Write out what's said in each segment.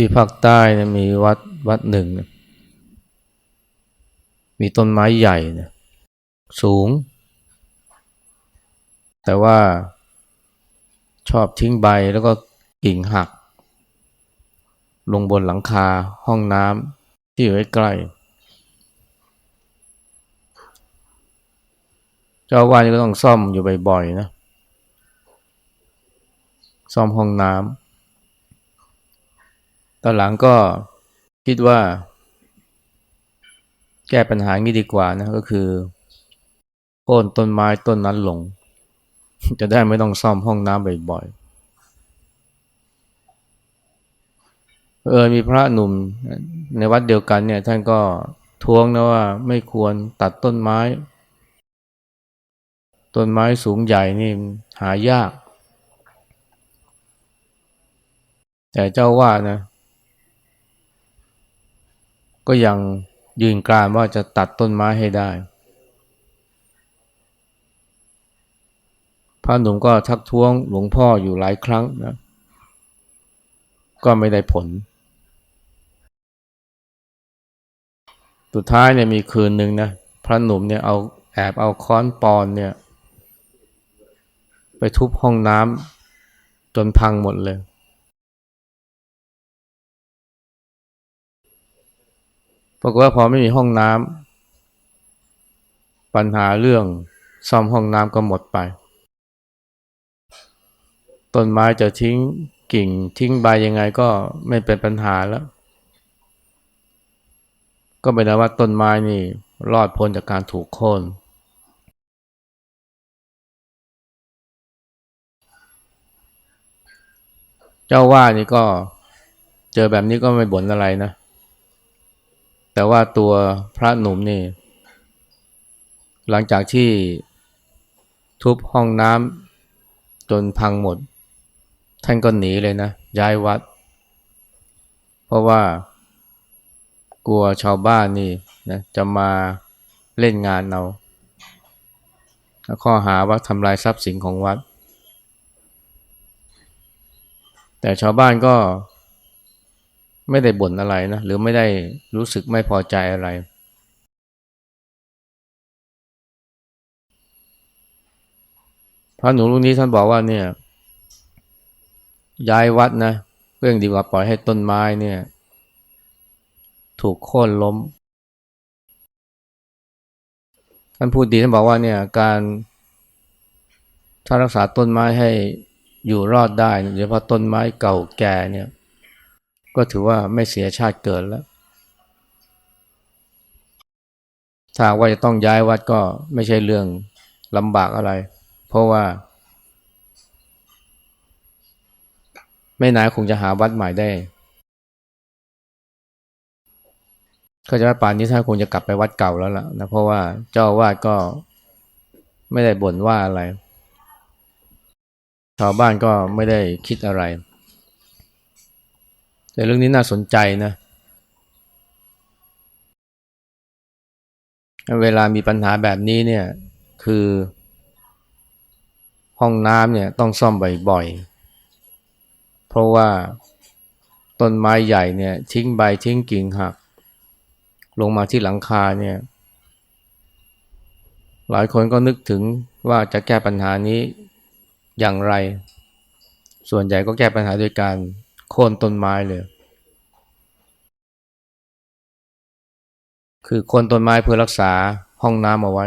ที่ภาคใต้นะมีวัดวัดหนึ่งนะมีต้นไม้ใหญ่นะสูง แต่ว่าชอบทิ้งใบแล้วก็กิ่งหัก ลงบนหลังคาห้องน้ำที่อยู่ใกล้ๆเจ้าวานก็ต้องซ่อมอยู่บ่อยๆนะ ซ่อมห้องน้ำ ตอนหลังก็คิดว่า แก้ปัญหางี้ดีกว่านะก็คือโค่นต้นไม้ต้นนั้นลง จะได้ไม่ต้องซ่อมห้องน้ำบ่อยๆเออมีพระหนุ่มในวัดเดียวกันเนี่ย ท่านก็ท้วงนะว่าไม่ควรตัดต้นไม้ ต้นไม้สูงใหญ่นี่หายาก แต่เจ้าว่านะ ก็ยังยืนกรานว่าจะตัดต้นไม้ให้ได้ พระหนุ่มก็ทักท้วงหลวงพ่ออยู่หลายครั้งนะ ก็ไม่ได้ผล สุดท้ายเนี่ยมีคืนหนึ่งนะ พระหนุ่มเนี่ยเอาแอบเอาค้อนปอนเนี่ย ไปทุบห้องน้ำจนพังหมดเลย ปรากฏว่าพอไม่มีห้องน้ำปัญหาเรื่องซ่อมห้องน้ำก็หมดไป ต้นไม้จะทิ้งกิ่งทิ้งใบยังไงก็ไม่เป็นปัญหาแล้ว ก็เป็นว่าต้นไม้นี่รอดพ้นจากการถูกโค่นเจ้าว่านี่ก็เจอแบบนี้ก็ไม่บ่นอะไรนะ แต่ว่าตัวพระหนุ่มนี่ หลังจากที่ทุบห้องน้ำจนพังหมด ท่านก็หนีเลยนะ ย้ายวัด เพราะว่ากลัวชาวบ้านนี่นะจะมาเล่นงานเราข้อหาว่าทำลายทรัพย์สินของวัด แต่ชาวบ้านก็ ไม่ได้บ่นอะไรนะหรือไม่ได้รู้สึกไม่พอใจอะไร พระหนูลูกนี้ท่านบอกว่าเนี่ย ย้ายวัดนะเรื่องดีกว่าปล่อยให้ต้นไม้เนี่ย ถูกโค่นล้ม ท่านพูดดีท่านบอกว่าเนี่ยการถ้ารักษาต้นไม้ให้อยู่รอดได้โดยเฉพาะต้นไม้เก่าแก่เนี่ย ก็ถือว่าไม่เสียชาติเกิดแล้ว ถ้าว่าจะต้องย้ายวัดก็ไม่ใช่เรื่องลำบากอะไร เพราะว่า ไม่นานคงจะหาวัดใหม่ได้ก็จะว่าป่านนี้ท่านคงจะกลับไปวัดเก่าแล้วล่ะนะเพราะว่าเจ้าอาวาดก็ไม่ได้บ่นว่าอะไร ชาวบ้านก็ไม่ได้คิดอะไร แต่เรื่องนี้น่าสนใจนะ เวลามีปัญหาแบบนี้เนี่ย คือ ห้องน้ำเนี่ยต้องซ่อมบ่อยๆ เพราะว่าต้นไม้ใหญ่เนี่ย ทิ้งใบทิ้งกิ่งหัก ลงมาที่หลังคาเนี่ย หลายคนก็นึกถึงว่าจะแก้ปัญหานี้อย่างไร ส่วนใหญ่ก็แก้ปัญหาด้วยการ โค่นต้นไม้เลย คือโค่นต้นไม้เพื่อรักษาห้องน้ำเอาไว้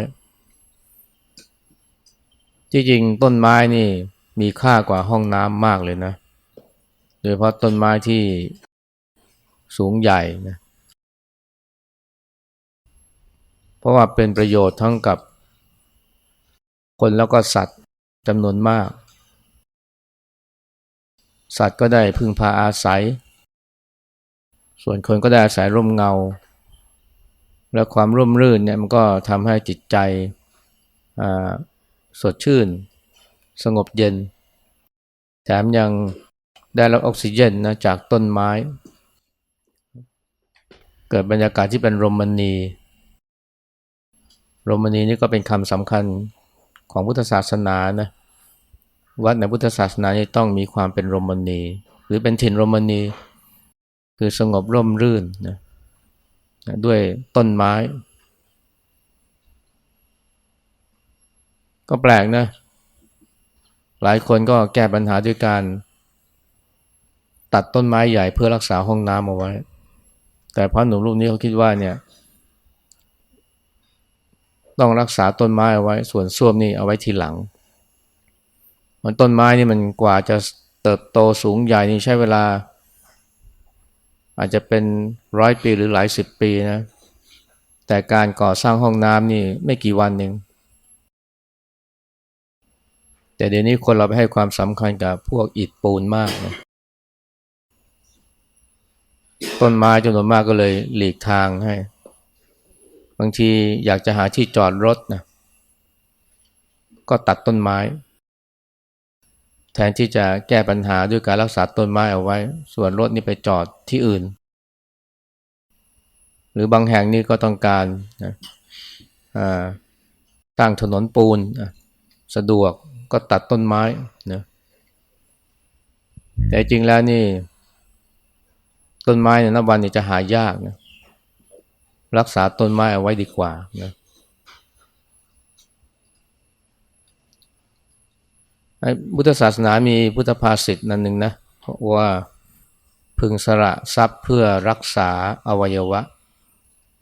จริงๆต้นไม้นี่มีค่ากว่าห้องน้ำมากเลยนะ โดยเฉพาะต้นไม้ที่สูงใหญ่นะเพราะว่าเป็นประโยชน์ทั้งกับคนแล้วก็สัตว์จำนวนมาก สัตว์ก็ได้พึ่งพาอาศัย ส่วนคนก็ได้อาศัยร่มเงา และความร่มรื่นเนี่ยมันก็ทำให้จิตใจสดชื่น สงบเย็น แถมยังได้รับออกซิเจนนะจากต้นไม้ เกิดบรรยากาศที่เป็นโรมนีโรมนีนี่ก็เป็นคำสำคัญของพุทธศาสนานะ วัดในพุทธศาสนานี่ต้องมีความเป็นโรมนี หรือเป็นถิ่นโรมนี คือสงบร่มรื่นนะนะด้วยต้นไม้ ก็แปลกนะ หลายคนก็แก้ปัญหาด้วยการ ตัดต้นไม้ใหญ่เพื่อรักษาห้องน้ำเอาไว้ แต่พระหนุ่มรูปนี้เขาคิดว่าเนี่ย ต้องรักษาต้นไม้เอาไว้ ส่วนส้วมนี่เอาไว้ทีหลัง มันต้นไม้นี่มันกว่าจะเติบโตสูงใหญ่นี่ใช้เวลา อาจจะเป็นร้อยปีหรือหลายสิบปีนะ แต่การก่อสร้างห้องน้ำนี่ไม่กี่วันเองแต่เดี๋ยวนี้คนเราไปให้ความสำคัญกับพวกอิฐปูนมากนะต้นไม้จำนวนมากก็เลยหลีกทางให้ บางทีอยากจะหาที่จอดรถนะ ก็ตัดต้นไม้ แทนที่จะแก้ปัญหาด้วยการรักษาต้นไม้เอาไว้ ส่วนรถนี่ไปจอดที่อื่น หรือบางแห่งนี่ก็ต้องการนะอ่าตั้งถนนปูนสะดวกก็ตัดต้นไม้นะแต่จริงแล้วนี่ ต้นไม้เนี่ยนับวันนี่จะหายากนะรักษาต้นไม้เอาไว้ดีกว่านะไอ้ พุทธศาสนามีพุทธภาษิตนั่นหนึ่งนะว่าพึงสละทรัพย์เพื่อรักษาอวัยวะ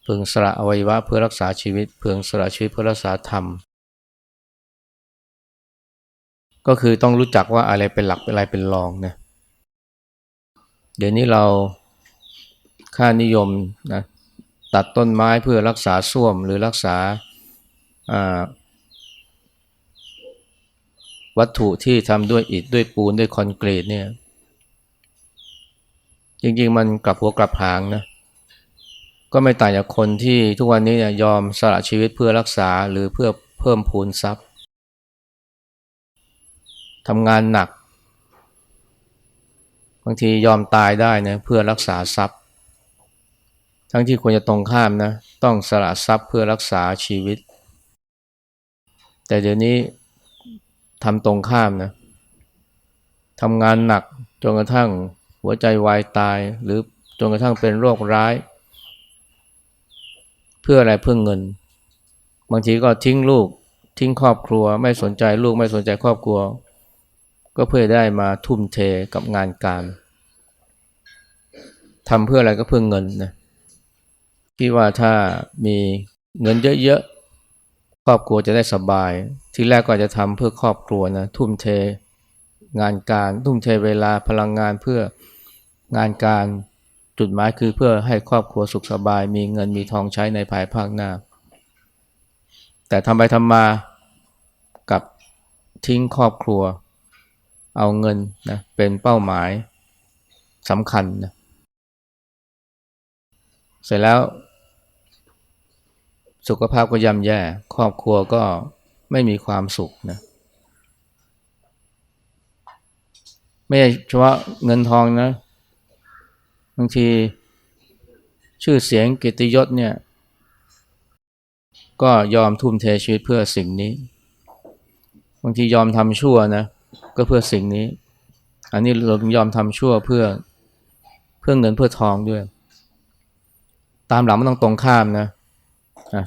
พึงสละอวัยวะเพื่อรักษาชีวิต พึงสละชีวิตเพื่อรักษาธรรม ก็คือต้องรู้จักว่าอะไรเป็นหลักอะไรเป็นรองนะเดี๋ยวนี้เราค่านิยมนะตัดต้นไม้เพื่อรักษาส้วมหรือรักษา วัตถุที่ทำด้วยอิฐด้วยปูนด้วยคอนกรีตเนี่ย จริงๆ มันกลับหัวกลับหางนะ ก็ไม่ต่างจากคนที่ทุกวันนี้เนี่ยยอมสละชีวิตเพื่อรักษาหรือเพื่อเพิ่มพูนทรัพย์ทำงานหนัก บางทียอมตายได้นะเพื่อรักษาทรัพย์ ทั้งที่ควรจะตรงข้ามนะ ต้องสละทรัพย์เพื่อรักษาชีวิต แต่เดี๋ยวนี้ ทำตรงข้ามนะทำงานหนักจนกระทั่งหัวใจวายตาย หรือจนกระทั่งเป็นโรคร้าย เพื่ออะไรเพื่อเงิน บางทีก็ทิ้งลูกทิ้งครอบครัว ไม่สนใจลูกไม่สนใจครอบครัว ก็เพื่อได้มาทุ่มเทกับงานการทำเพื่ออะไรก็เพื่อเงินนะคิดว่าถ้ามีเงินเยอะๆ รอบครัวจะได้สบาย ที่แรกก็จะทำเพื่อครอบครัวนะทุ่มเทงานการ ทุ่มเทเวลาพลังงานเพื่องานการจุดหมายคือเพื่อให้ครอบครัวสุขสบาย มีเงินมีทองใช้ในภายภาคหน้า แต่ทำไปทำมากับทิ้งครอบครัว เอาเงินนะเป็นเป้าหมายสำคัญนะเสร็จแล้ว สุขภาพก็ย่ำแย่ ครอบครัวก็ไม่มีความสุขนะไม่ใช่เฉพาะเงินทองนะบางทีชื่อเสียงกิติยศเนี่ย ก็ยอมทุ่มเทชีวิตเพื่อสิ่งนี้ บางทียอมทำชั่วนะ ก็เพื่อสิ่งนี้ อันนี้เรายอมทำชั่วเพื่อเพื่อเงินเพื่อทองด้วย ตามหลังมันต้องตรงข้ามนะ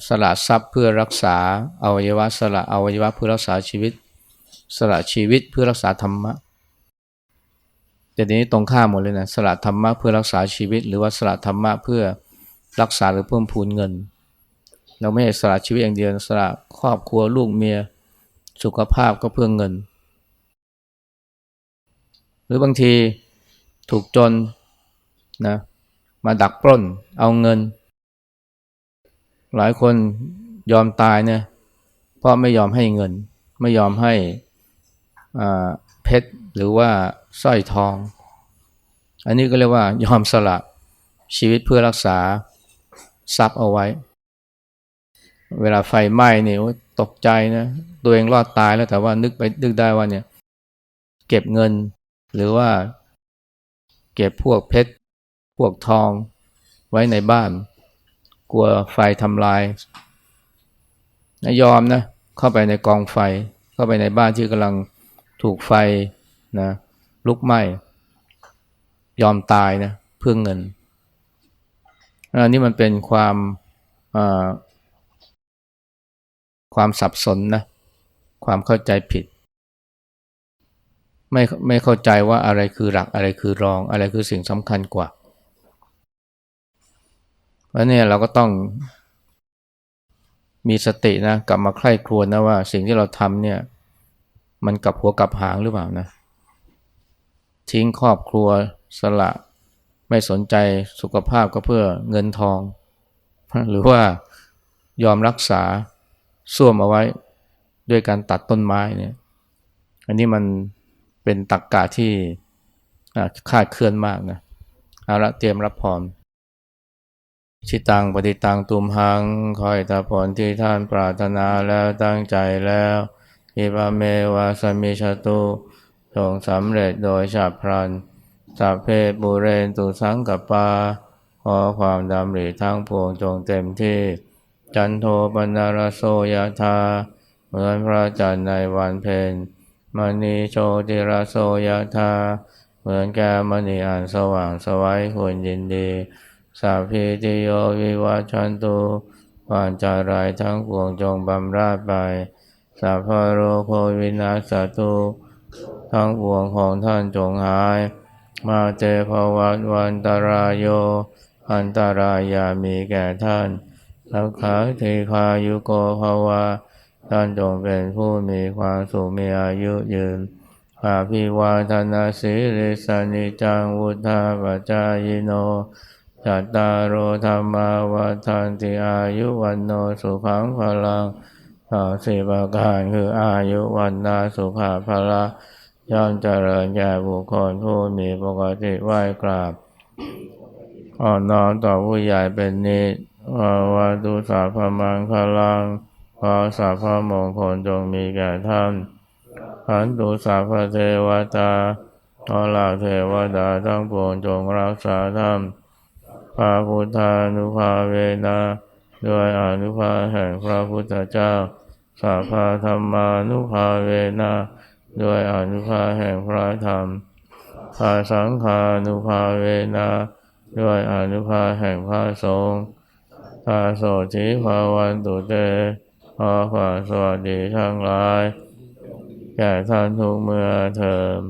สละทรัพย์เพื่อรักษาอวัยวะสละอวัยวะเพื่อรักษาชีวิต สละชีวิตเพื่อรักษาธรรมะแต่ทีนี้ตรงข้ามหมดเลยนะสละธรรมะเพื่อรักษาชีวิต หรือว่าสละธรรมะเพื่อรักษาหรือเพิ่มพูนเงิน เราไม่ใช่สละชีวิตอย่างเดียวสละครอบครัวลูกเมียสุขภาพก็เพื่อเงิน หรือบางทีถูกจนนะมาดักปล้นเอาเงิน หลายคนยอมตายเนี่ยเพราะไม่ยอมให้เงิน ไม่ยอมให้เพชรหรือว่าสร้อยทอง อันนี้ก็เรียกว่ายอมสละชีวิตเพื่อรักษาทรัพย์เอาไว้ เวลาไฟไหม้เนี่ยตกใจนะตัวเองรอดตายแล้วแต่ว่านึกไปนึกได้ว่าเนี่ยเก็บเงินหรือว่าเก็บพวกเพชรพวกทองไว้ในบ้าน กลัวไฟทำลายนะยอมนะเข้าไปในกองไฟ เข้าไปในบ้านที่กำลังถูกไฟนะลุกไหม้ยอมตายนะเพื่อเงินอันนี้มันเป็นความความสับสนนะความเข้าใจผิด ไม่ไม่เข้าใจว่าอะไรคือหลักอะไรคือรองอะไรคือสิ่งสำคัญกว่า เพราะเนี่ยเราก็ต้องมีสตินะกลับมาใคร่ครวญนะว่า สิ่งที่เราทำเนี่ย มันกลับหัวกลับหางหรือเปล่านะทิ้งครอบครัวสละ ไม่สนใจสุขภาพก็เพื่อเงินทอง หรือว่ายอมรักษาส้วมเอาไว้ด้วยการตัดต้นไม้เนี่ย อันนี้มันเป็นตักกะที่คาดเคลื่อนมากนะเอาละเตรียมรับพร ชิตังปฏิตังตุมหังคอยตาผลที่ท่านปรารถนาแล้วตั้งใจแล้วอิบาเมวาสมิชตุจงสำเร็จโดยฉับพลันสัพเพบุเรนตุสังกปาขอความดำริทั้งปวงจงเต็มที่ จันโทปนารโสยธาเหมือนพระจันทร์ในวันเพ็ญมณีโชติรโสยธาเหมือนแกมณีอันสว่างสวัยควรยินดี สัพพิติโยวิวัชชันตุวามจารายทั้งปวงจงบำราดไปสัพพโรโควินาสตุทั้งปวงของท่านจงหาย มาเตภวัตวันตรายโย อันตรายามีแก่ท่านสักขาเทคายุโกภาวาท่านจงเป็นผู้มีความสุขมีอายุยืนอาภิวาทนาสิริสานิจังวุธาปจายโน จัตตารโอธรรมาวัฏันติอายุวันโนสุขังพลังสาสิบประการคืออายุวันนาสุภาพละย่อมเจริญแก่บุคคลผู้มีปกติไหว้กราบอ่อนน้อมต่อผู้ใหญ่เป็นนิจวาวาตุสาพมังคลังขอสาพมงคลจงมีแก่ท่านขันตุสาพเทวตาขอลาเทวดาทั้งปวงจงรักษาท่าน พระพุทธานุภาเวนะด้วยอนุภาแห่งพระพุทธเจ้าสาพาธรรมานุภาเวนะด้วยอนุภาแห่งพระธรรมพาสังฆานุภาเวนะด้วยอนุภาแห่งพระสงฆ์พาโสธิภาวันตุเตขอความสวัสดีทั้งหลาย แก่ท่านทุกเมื่อเทอม